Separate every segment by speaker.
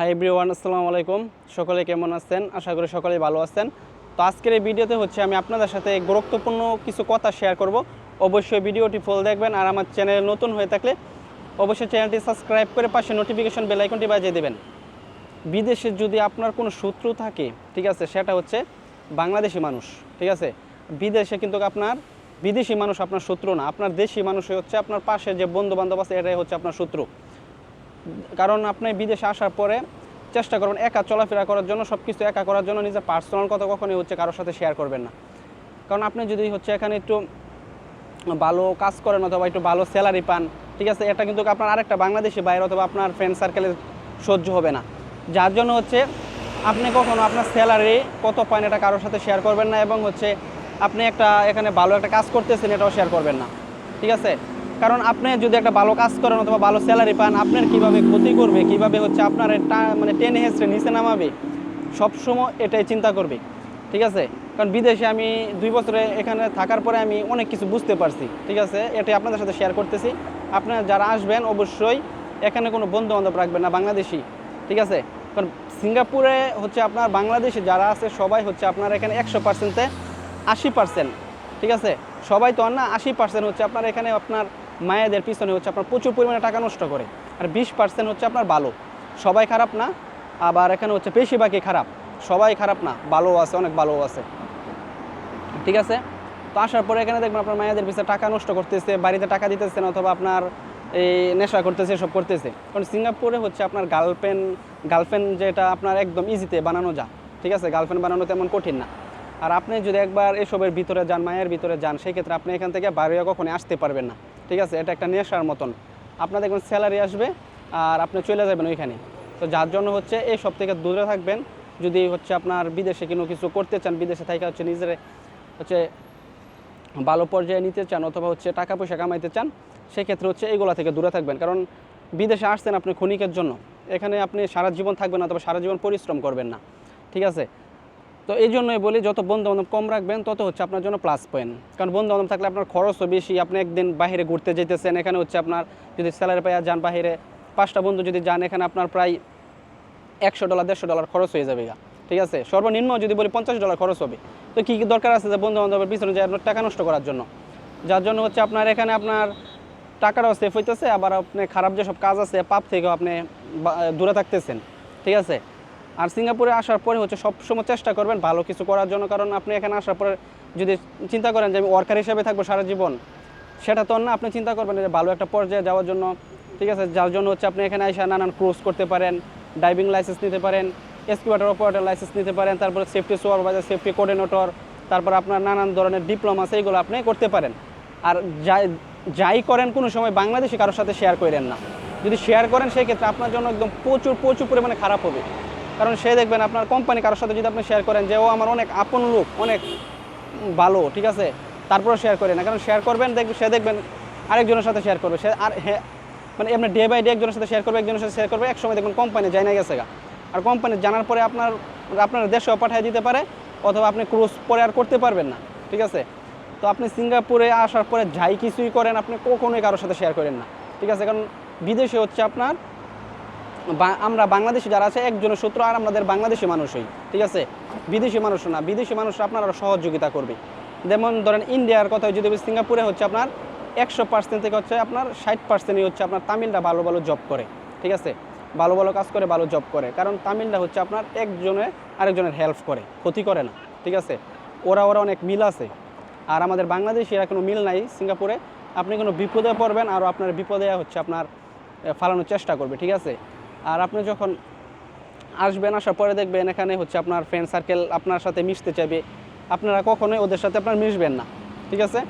Speaker 1: Hi everyone আসসালামু আলাইকুম। সকলে কেমন আছেন? আশা করি সকলেই ভালো আছেন। তো আজকের এই ভিডিওতে হচ্ছে আমি আপনাদের সাথে গুরুত্বপূর্ণ কিছু কথা শেয়ার করব। অবশ্যই ভিডিওটি ফুল দেখবেন আর আমার চ্যানেল নতুন হয়ে থাকলে অবশ্যই চ্যানেলটি সাবস্ক্রাইব করে পাশে নোটিফিকেশন বেল আইকনটি বাজিয়ে দেবেন। বিদেশে যদি আপনার কোনো শত্রু থাকে, ঠিক আছে, সেটা হচ্ছে বাংলাদেশি মানুষ, ঠিক আছে? বিদেশে কিন্তু আপনার বিদেশি মানুষ আপনার শত্রু না, আপনার দেশি মানুষই হচ্ছে আপনার পাশে যে বন্ধু বান্ধব আছে, এটাই হচ্ছে আপনার শত্রু। কারণ আপনি বিদেশে আসার পরে চেষ্টা করবেন একা চলাফেরা করার জন্য সব কিছু একা করার জন্য নিজের পার্সোনাল কথা কখনোই হচ্ছে কারোর সাথে শেয়ার করবেন না। কারণ আপনি যদি হচ্ছে এখানে একটু ভালো কাজ করেন অথবা একটু ভালো স্যালারি পান, ঠিক আছে, এটা কিন্তু আপনার আরেকটা বাংলাদেশি বাইরে অথবা আপনার ফ্রেন্ড সার্কেলে সহ্য হবে না। যার জন্য হচ্ছে আপনি কখনো আপনার স্যালারি কত পান এটা কারোর সাথে শেয়ার করবেন না এবং হচ্ছে আপনি একটা এখানে ভালো একটা কাজ করতেছেন এটাও শেয়ার করবেন না। ঠিক আছে? কারণ আপনি যদি একটা ভালো কাজ করেন অথবা ভালো স্যালারি পান, আপনার কীভাবে ক্ষতি করবে, কীভাবে হচ্ছে আপনার মানে টেনে হেসড়ে নিচে নামাবে, সবসময় এটাই চিন্তা করবে, ঠিক আছে? কারণ বিদেশে আমি দুই বছরে এখানে থাকার পরে আমি অনেক কিছু বুঝতে পারছি, ঠিক আছে? এটাই আপনাদের সাথে শেয়ার করতেছি। আপনারা যারা আসবেন, অবশ্যই এখানে কোনো বন্ধু বান্ধব রাখবেন না, বাংলাদেশি, ঠিক আছে? কারণ সিঙ্গাপুরে হচ্ছে আপনার বাংলাদেশি যারা আছে, সবাই হচ্ছে আপনার এখানে একশো পার্সেন্টে আশি পার্সেন্ট ঠিক আছে? সবাই তো না, আশি পার্সেন্ট হচ্ছে আপনার এখানে আপনার মায়েদের পিছনে হচ্ছে আপনার প্রচুর পরিমাণে টাকা নষ্ট করে। আর বিশ পার্সেন্ট হচ্ছে আপনার ভালো সবাই খারাপ না, আবার এখানে হচ্ছে বেশিরভাগই খারাপ। সবাই খারাপ না ভালো আছে, অনেক ভালো আছে। ঠিক আছে? তো আসার পরে এখানে দেখবেন আপনার মায়েদের পিছনে টাকা নষ্ট করতেছে, বাড়িতে টাকা দিতেছেন অথবা আপনার এই নেশা করতেছে সব করতেছে। কারণ সিঙ্গাপুরে হচ্ছে আপনার গার্লফ্রেন্ড গার্লফ্রেন্ড যেটা আপনার একদম ইজিতে বানানো যা ঠিক আছে? গার্লফ্রেন্ড বানানো তেমন কঠিন না। আর আপনি যদি একবার এসবের ভিতরে যান, মায়ের ভিতরে যান সেই ক্ষেত্রে আপনি এখান থেকে বাইরে কখনই আসতে পারবেন না। ঠিক আছে? এটা একটা নেশার মতন। আপনার দেখবেন স্যালারি আসবে আর আপনি চলে যাবেন ওইখানে। তো যার জন্য হচ্ছে এই সব থেকে দূরে থাকবেন। যদি হচ্ছে আপনার বিদেশে কোনো কিছু করতে চান, বিদেশে থেকে হচ্ছে নিজের হচ্ছে ভালো পর্যায়ে নিতে চান অথবা হচ্ছে টাকা পয়সা কামাইতে চান, সেক্ষেত্রে হচ্ছে এইগুলা থেকে দূরে থাকবেন। কারণ বিদেশে আসছেন আপনি ক্ষণিকের জন্য। এখানে আপনি সারা জীবন থাকবেন অথবা সারা জীবন পরিশ্রম করবেন না। ঠিক আছে? তো এই জন্যই বলি, যত বন্ধু বান্ধব কম রাখবেন, তত হচ্ছে আপনার জন্য প্লাস পয়েন্ট কারণ বন্ধু বান্ধব থাকলে আপনার খরচও বেশি, আপনি একদিন বাইরে ঘুরতে যেতেছেন এখানে হচ্ছে আপনার যদি স্যালারি পাইয়া যান বাইরে পাঁচটা বন্ধু যদি যান, এখানে আপনার প্রায় একশো ডলার দেড়শো ডলার খরচ হয়ে যাবে ঠিক আছে? সর্বনিম্ন যদি বলি পঞ্চাশ ডলার খরচ হবে। তো কী কী দরকার আছে যে বন্ধু বান্ধবের পিছনে যে আপনার টাকা নষ্ট করার জন্য? যার জন্য হচ্ছে আপনার এখানে আপনার টাকাটাও সেফ হইতেছে, আবার আপনি খারাপ যেসব কাজ আছে, পাপ থেকেও আপনি দূরে থাকতেছেন। ঠিক আছে? আর সিঙ্গাপুরে আসার পরে হচ্ছে সবসময় চেষ্টা করবেন ভালো কিছু করার জন্য, কারণ আপনি এখানে আসার পরে যদি চিন্তা করেন যে আমি ওয়ার্কার হিসেবে থাকব সারা জীবন, সেটা তো না, আপনি চিন্তা করবেন যে ভালো একটা পর্যায়ে যাওয়ার জন্য, ঠিক আছে, যার জন্য হচ্ছে আপনি এখানে এসে নানান ক্রুজ করতে পারেন ড্রাইভিং লাইসেন্স নিতে পারেন এসকিউটার অপারেটার লাইসেন্স নিতে পারেন, তারপরে সেফটি সুপারভাইজার সেফটি কোঅর্ডিনেটর তারপর আপনার নানান ধরনের ডিপ্লোমা আছে এগুলো আপনি করতে পারেন। আর যাই যাই করেন কোনো সময় বাংলাদেশি কারোর সাথে শেয়ার করেন না। যদি শেয়ার করেন সেই ক্ষেত্রে আপনার জন্য একদম প্রচুর প্রচুর পরিমাণে খারাপ হবে। কারণ সে দেখবেন আপনার কোম্পানি কারোর সাথে যদি আপনি শেয়ার করেন যে, ও আমার অনেক আপন লোক, অনেক ভালো, ঠিক আছে? তারপরে শেয়ার করে না। কারণ শেয়ার করবেন দেখবেন সে দেখবেন আরেকজনের সাথে শেয়ার করবে। সে আর হ্যাঁ মানে এমনি ডে বাই ডে একজনের সাথে শেয়ার করবে, একজনের সাথে শেয়ার করবে এক সময় দেখবেন কোম্পানি যায় না গেছে গা। আর কোম্পানি জানার পরে আপনার আপনার দেশেও পাঠিয়ে দিতে পারে, অথবা আপনি ক্রুজ পরে আর করতে পারবেন না, ঠিক আছে? তো আপনি সিঙ্গাপুরে আসার পরে যাই কিছুই করেন, আপনি কখনোই কারোর সাথে শেয়ার করেন না, ঠিক আছে? কারণ বিদেশে হচ্ছে আপনার আমরা বাংলাদেশি যারা আছে, একজনের সূত্র আর আমাদের বাংলাদেশি মানুষই ঠিক আছে? বিদেশি মানুষ না, বিদেশি মানুষ আপনার সহযোগিতা করবে। যেমন ধরেন ইন্ডিয়ার কথা যদি সিঙ্গাপুরে হচ্ছে আপনার একশো পার্সেন্ট থেকে হচ্ছে আপনার ষাট পার্সেন্টই হচ্ছে আপনার তামিলরা ভালো ভালো জব করে, ঠিক আছে? ভালো ভালো কাজ করে, ভালো জব করে। কারণ তামিলরা হচ্ছে আপনার একজনে আরেকজনের হেল্প করে, ক্ষতি করে না, ঠিক আছে? ওরা ওরা অনেক মিল আছে। আর আমাদের বাংলাদেশি এরা কোনো মিল নাই সিঙ্গাপুরে। আপনি কোনো বিপদে পড়বেন, আর আপনার বিপদে হচ্ছে আপনার ফালানোর চেষ্টা করবে, ঠিক আছে? আর আপনি যখন আসবেন, আসার পরে দেখবেন এখানে হচ্ছে আপনার ফ্রেন্ড সার্কেল আপনার সাথে মিশতে চাইবে। আপনারা কখনোই ওদের সাথে আপনার মিশবেন না, ঠিক আছে?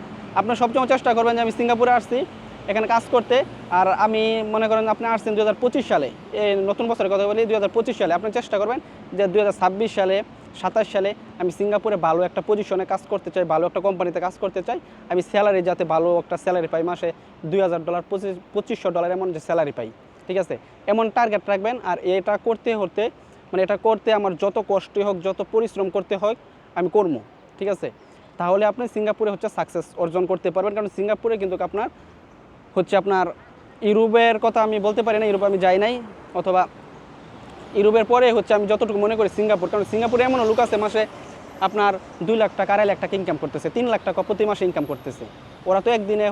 Speaker 1: আপনার সবসময় চেষ্টা করবেন যে আমি সিঙ্গাপুরে আসছি, এখানে কাজ করতে। আর আমি মনে করেন আপনি আসছেন দু হাজার পঁচিশ সালে, এই নতুন বছরের কথা বলি দুই হাজার পঁচিশ সালে। আপনি চেষ্টা করবেন যে দু হাজার ছাব্বিশ সালে, সাতাশ সালে আমি সিঙ্গাপুরে ভালো একটা পজিশনে কাজ করতে চাই, ভালো একটা কোম্পানিতে কাজ করতে চাই। আমি স্যালারি যাতে ভালো একটা স্যালারি পাই মাসে দুই হাজার ডলার পঁচিশ, পঁচিশশো ডলার এমন যে স্যালারি পাই। ঠিক আছে? এমন টার্গেট রাখবেন আর এটা করতে হতে মানে এটা করতে আমার যত কষ্টই হোক, যত পরিশ্রম করতে হয়, আমি করব, ঠিক আছে? তাহলে আপনি সিঙ্গাপুরে হচ্ছে সাকসেস অর্জন করতে পারবেন। কারণ সিঙ্গাপুরে কিন্তু আপনার হচ্ছে আপনার ইউরোপের কথা আমি বলতে পারি না, ইউরোপে আমি যাই নাই, অথবা ইউরোপের পরে হচ্ছে আমি যতটুকু মনে করি সিঙ্গাপুর। কারণ সিঙ্গাপুরে এমনও লোক আছে, মাসে আপনার দুই লাখ টাকা, আড়াই লাখ টাকা ইনকাম করতেছে, তিন লাখ টাকা প্রতি মাসে ইনকাম করতেছে। ওরা তো একদিনে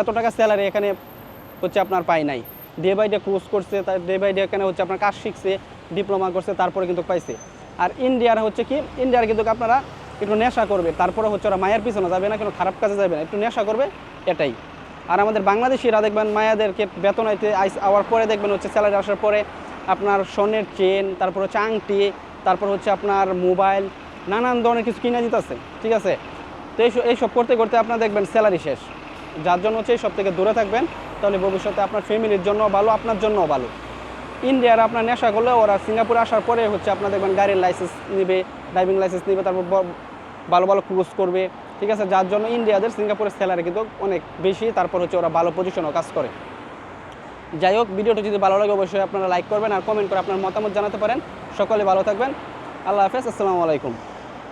Speaker 1: এত টাকা স্যালারি এখানে হচ্ছে আপনার পায় নাই। ডে বাই ডে কোর্স করছে, তার ডে বাই ডে এখানে হচ্ছে আপনার কাজ শিখছে ডিপ্লোমা করছে, তারপরে কিন্তু পাইছে। আর ইন্ডিয়ার হচ্ছে কি ইন্ডিয়ার কিন্তু আপনারা একটু নেশা করবে, তারপরে হচ্ছে ওরা মায়ের পিছনে যাবে না, কোনো খারাপ কাজে যাবে না, একটু নেশা করবে, এটাই। আর আমাদের বাংলাদেশিরা দেখবেন মায়াদেরকে বেতন আইতে, আইস, আওয়ার পরে দেখবেন হচ্ছে স্যালারি আসার পরে আপনার স্বর্ণের চেন তারপর হচ্ছে আংটি, তারপর হচ্ছে আপনার মোবাইল নানান ধরনের কিছু কিনে দিতেছে, ঠিক আছে? তো এইসব এইসব করতে করতে আপনার দেখবেন স্যালারি শেষ। যার জন্য হচ্ছে এই সব থেকে দূরে থাকবেন। তাহলে ভবিষ্যতে আপনার ফ্যামিলির জন্য ভালো, আপনার জন্যও ভালো। ইন্ডিয়ার আপনার নেশা করলে ওরা সিঙ্গাপুরে আসার পরে হচ্ছে আপনার দেখবেন গাড়ির লাইসেন্স নেবে ড্রাইভিং লাইসেন্স নেবে, তারপর ভালো ভালো ক্রুজ করবে, ঠিক আছে? যার জন্য ইন্ডিয়াদের সিঙ্গাপুরের স্যালারি কিন্তু অনেক বেশি, তারপর হচ্ছে ওরা ভালো পজিশনও কাজ করে। যাই হোক, ভিডিওটা যদি ভালো লাগে অবশ্যই আপনারা লাইক করবেন আর কমেন্ট করে আপনার মতামত জানাতে পারেন। সকলে ভালো থাকবেন। আল্লাহ হাফেজ, আসসালামু আলাইকুম।